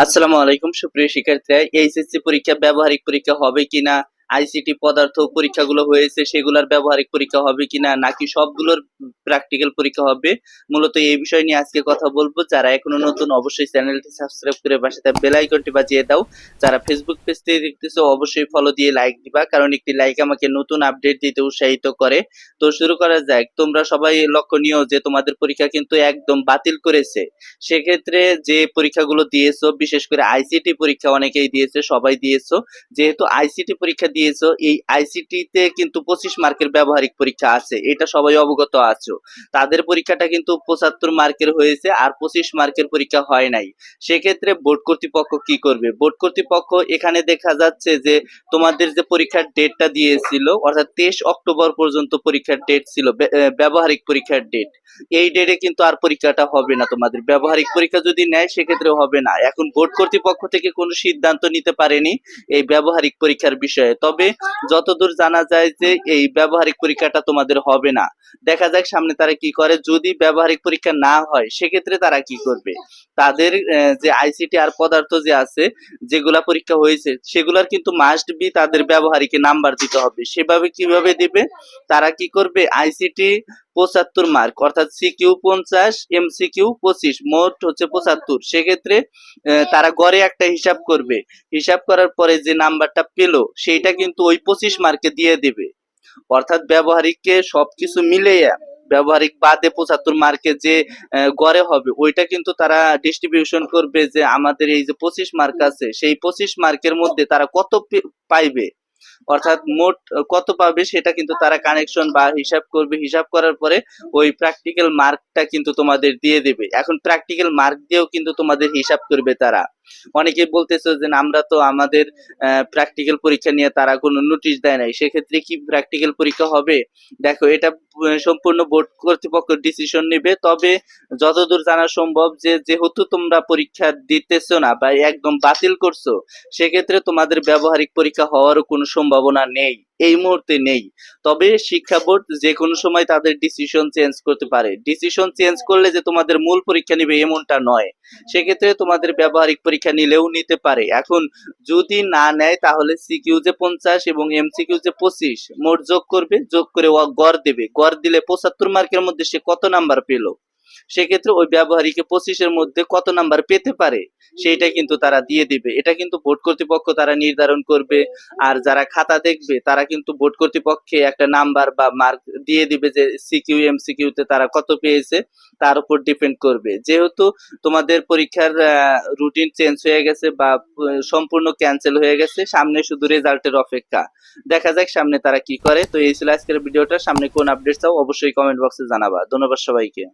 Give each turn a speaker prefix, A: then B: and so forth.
A: আসসালামু আলাইকুম সুপ্রিয় শিক্ষার্থীরা এইচএসসি পরীক্ষা ব্যবহারিক পরীক্ষা হবে কিনা আইসিটি পদার্থ পরীক্ষাগুলো হয়েছে, সেগুলোর ব্যবহারিক পরীক্ষা হবে কিনা, নাকি সবগুলোর প্র্যাকটিক্যাল পরীক্ষা হবে, মূলত এই বিষয় নিয়ে আজকে কথা বলব। যারা এখনও নতুন, অবশ্যই চ্যানেলটি সাবস্ক্রাইব করে পাশে বেল আইকনটি বাজিয়ে দাও। যারা ফেসবুক পেজ থেকে দেখতেছো, অবশ্যই ফলো দিয়ে লাইক দিবা, কারণ একটি লাইক আমাকে নতুন আপডেট দিতে উৎসাহিত করে। তো শুরু করা যাক। তোমরা সবাই লক্ষণীয় যে তোমাদের পরীক্ষা কিন্তু একদম বাতিল করেছে। সেক্ষেত্রে যে পরীক্ষাগুলো দিয়েছ, বিশেষ করে আইসিটি পরীক্ষা অনেকেই দিয়েছে, সবাই দিয়েছ। যেহেতু আইসিটি পরীক্ষা দিয়েছ, এই আইসিটি তে কিন্তু পঁচিশ মার্কের ব্যবহারিক পরীক্ষা আছে, এটা সবাই অবগত আছো। তাদের পরীক্ষাটা কিন্তু পঁচাত্তর মার্কের হয়েছে আর পঁচিশ মার্কের পরীক্ষা হয় নাই। সেক্ষেত্রে বোর্ড কর্তৃপক্ষ কি করবে? বোর্ড কর্তৃপক্ষ এখানে দেখা যাচ্ছে যে তোমাদের যে পরীক্ষার ডেটটা দিয়েছিল, অর্থাৎ তেইশ অক্টোবর পর্যন্ত পরীক্ষার ডেট ছিল ব্যবহারিক পরীক্ষার ডেট। এই ডেটে কিন্তু আর পরীক্ষাটা হবে না তোমাদের। ব্যবহারিক পরীক্ষা যদি নেয় সেক্ষেত্রে হবে না। এখন বোর্ড কর্তৃপক্ষ থেকে কোনো সিদ্ধান্ত নিতে পারেনি এই ব্যবহারিক পরীক্ষার বিষয়ে। তবে যতদূর জানা যায় যে এই ব্যবহারিক পরীক্ষাটা তোমাদের হবে না। দেখা যাক সামনে তারা কি করে। যদি ব্যবহারিক পরীক্ষা না হয়, সেক্ষেত্রে তারা কি করবে? তাদের যে আইসিটি আর পদার্থ যে আছে, যেগুলা পরীক্ষা হয়েছে, সেগুলার কিন্তু মাস্ট বি তাদের ব্যবহারিকে নাম্বার দিতে হবে। সেভাবে কীভাবে দিবে? তারা কি করবে? আইসিটি পঁচাত্তর মার্ক অর্থাৎ সিকিউ পঞ্চাশ এমসিকিউ পঁচিশ, মোট হচ্ছে পঁচাত্তর। সেক্ষেত্রে তারা গড়ে একটা হিসাব করবে। হিসাব করার পরে যে নাম্বারটা পেল, সেইটা কিন্তু ওই পঁচিশ মার্কে দিয়ে দেবে। অর্থাৎ ব্যবহারিককে সবকিছু মিলিয়ে, ব্যবহারিক বাদে পঁচাত্তর মার্কে যে গড়ে হবে, ওইটা কিন্তু তারা ডিস্ট্রিবিউশন করবে যে, আমাদের এই যে পঁচিশ মার্ক আছে, সেই পঁচিশ মার্কের মধ্যে তারা কত পাইবে। অর্থাৎ মোট কত পাবে সেটা কিন্তু তারা কানেকশন বা হিসাব করবে। হিসাব করার পরে ওই প্র্যাকটিক্যাল মার্কটা কিন্তু তোমাদের দিয়ে দেবে। এখন প্র্যাকটিক্যাল মার্ক দিয়েও কিন্তু তোমাদের হিসাব করবে তারা। অনেকে বলতেছে যে আমরা তো আমাদের প্র্যাকটিক্যাল পরীক্ষা নিয়ে তারা কোনো নোটিশ দেয় নাই। সেক্ষেত্রে কি প্র্যাকটিক্যাল পরীক্ষা হবে? দেখো, এটা সম্পূর্ণ বোর্ড কর্তৃপক্ষ ডিসিশন নেবে। তবে যতদূর জানা সম্ভব যে, যেহেতু তোমরা পরীক্ষা দিতেছো না বা একদম বাতিল করছ, সেক্ষেত্রে তোমাদের ব্যবহারিক পরীক্ষা হওয়ারও কোনো সম্ভাবনা নেই। এই মুহূর্তে নেই। তবে শিক্ষা বোর্ড যে কোনো সময় তাদের ডিসিশন চেঞ্জ করতে পারে। ডিসিশন চেঞ্জ করলে যে তোমাদের মূল পরীক্ষা নিবে এমনটা নয়। সেক্ষেত্রে তোমাদের ব্যবহারিক পরীক্ষা নিলেও নিতে পারে। এখন যদি না নেয়, তাহলে সিকিউ যে পঞ্চাশ এবং এমসিকিউ যে পঁচিশ, মোট যোগ করবে, যোগ করে ও গড় দেবে। গড় দিলে পঁচাত্তর মার্কের মধ্যে সে কত নাম্বার পেল? সেক্ষেত্রে ওই ব্যবহারিকে পঁচিশের মধ্যে কত নাম্বার পেতে পারে? সেইটা কিন্তু তারা দিয়ে দিবে। এটা কিন্তু ভোট কর্তৃপক্ষ তারা নির্ধারণ করবে। আর যারা খাতা দেখবে তারা কিন্তু ভোট কর্তৃপক্ষে একটা নাম্বার বা মার্ক দিয়ে দিবে যে সিকিউ এমসিকিউ তে তারা কত পেয়েছে তার উপর ডিপেন্ড করবে। যেহেতু তোমাদের পরীক্ষার রুটিন চেঞ্জ হয়ে গেছে বা সম্পূর্ণ ক্যান্সেল হয়ে গেছে সামনে শুধু রেজাল্টের অপেক্ষা। দেখা যাক সামনে তারা কি করে। তো এই ছিল আজকের ভিডিওটা। সামনে কোন আপডেট চাও অবশ্যই কমেন্ট বক্সে জানাবা। ধন্যবাদ সবাইকে।